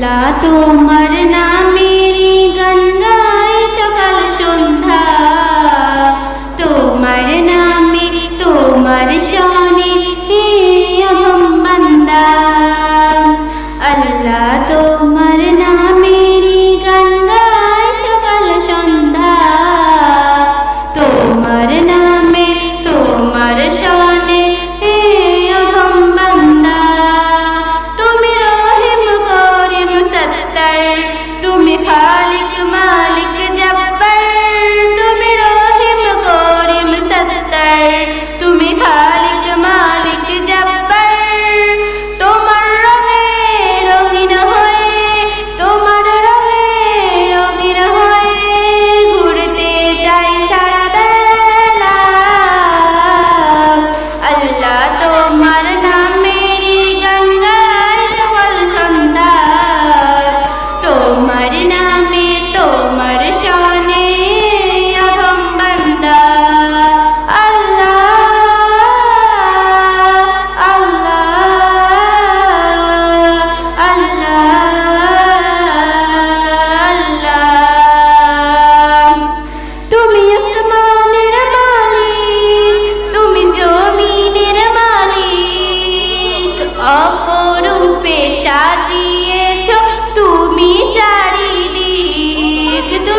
আল্লাহ তোমার নামেরই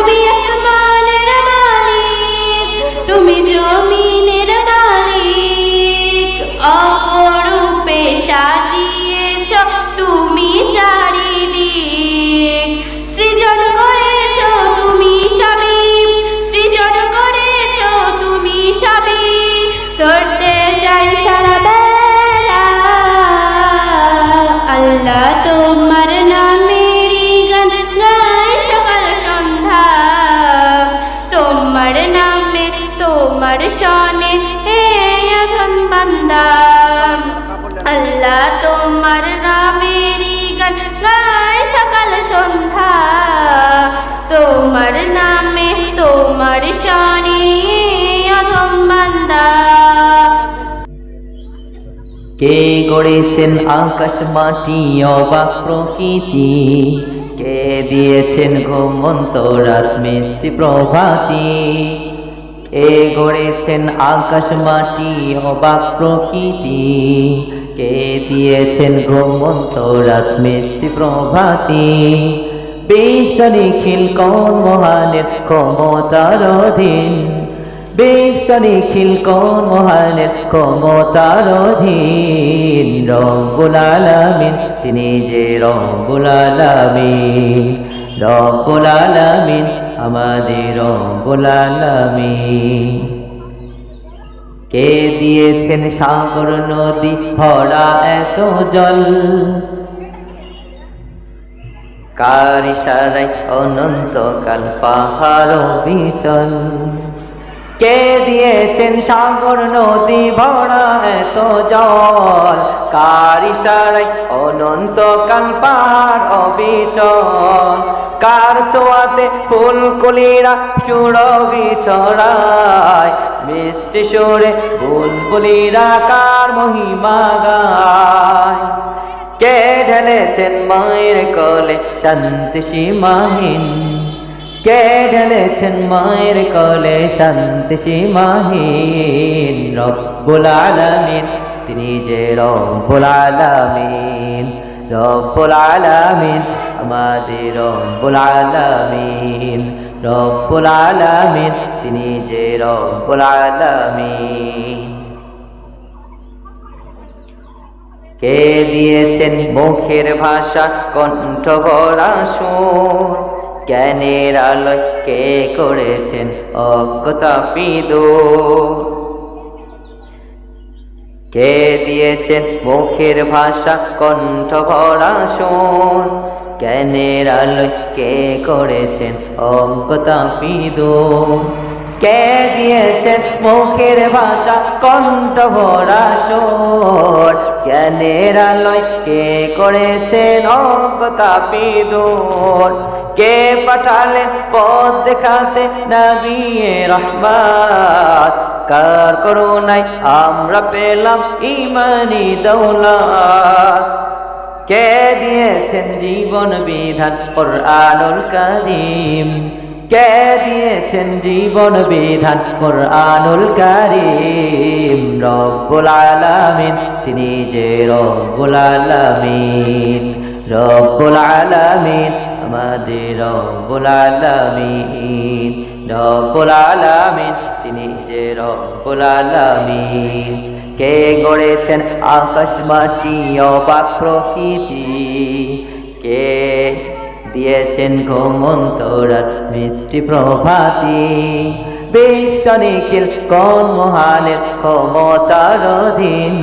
তুমি আসমানের মালিক তুমি জমিনের সাজিয়েছ তুমি চারিদিক তোমার শনে হে এখন বান্দা, আল্লাহ তোমার নামেরই গান গাই সকাল সন্ধ্যা। তোমার নামে, তোমার শনি অধম বান্দা। কে গড়েছেন আকাশ মাটি অবাক প্রকৃতি? কে দিয়েছেন ঘুমন্ত রাত মিষ্টি প্রভাতি? কে গড়েছেন আকাশ মাটি অবাক প্রকৃতি। কে দিয়েছেন ঘুমন্ত রাত প্রভাতি? বিশ্ব নিখিল কোন মহানের ক্ষমতার অধীন। বিশ্ব নিখিল কোন মহানের ক্ষমতার অধীন। রব্বুল আলামিন, তিনি যে রব্বুল আলামিন রব্বুল আলামিন আমাদের বোলালামি কে দিয়েছেন সাগর নদী ভরা এত জল? কার ইশারায় অনন্তকাল পাহাড় বিচল? কে দিয়েছেন সাগর নদী ভরা এত জল? কার ইশারায় অনন্তকাল পাহাড় অবিচল? কার ছোঁয়াতে ফুলকলিরা চূড়বি ছড়ায় মিষ্টি সুরে বুলবুলিরা কার মহিমা গায়? কে ঢেলেছেন মায়ের কলে শান্তি সীমাহীন কে ঢেলেছেন মায়ের কলে শান্তি সীমাহীন? রব্বুল আলামিন, তিনি যে রব্বুল আলামিন রব্বুল আলামিন, আমাদের রব্বুল আলামিন রব্বুল আলামিন, তিনি যে রব্বুল আলামিন। কে দিয়েছেন মুখের ভাষা কণ্ঠ ভরা সুর? জ্ঞানের আলোয় কে করেছেন অজ্ঞতাপিদ কে দিয়েছেন মুখের ভাষা কণ্ঠ ভরা সুর জ্ঞানের আলোয় কে করেছেন অজ্ঞতাপিদ কে দিয়েছেন মুখের ভাষা কণ্ঠ ভরা সোর জ্ঞানের আলোয় কে করেছেন অজ্ঞতাপিদোর কে পাঠালেন পথ দেখাতে নবিয়ে রহমান কার করুণায় আমরা পেলাম ইমানি দৌলত? কে দিয়েছেন জীবন বিধান কোরআনুল কারীম? কে দিয়েছেন জীবন বিধান কোরআনুল কারীম? রব্বুল আলামিন, তিনি যে রব্বুল আলামিন রব্বুল আলামিন। আমাদের রব্বুল আলামিন। রব্বুল তিনি যে রব্বুল কে গড়েছেন আকাশ মাটি, অবাক প্রকৃতি। কে দিয়েছেন ঘুমন্ত মিষ্টি প্রভাতি। বিশ্ব নিখিল কোন মহানের ক্ষমতার অধীন।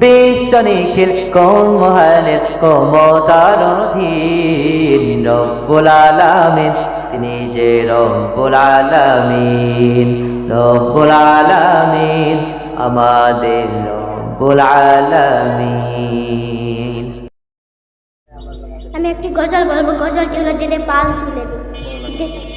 বিশ্ব নিখিল কোন মহানের ক্ষমতার অধীন? রব্বুল আলামিন, তিনি যে রব্বুল আলামিন। রব্বুল আলামিন, আমাদের রব্বুল আলামিন। আমি একটি গজল বলব, গজলটি হলো, দিলে পাল তুলে দিই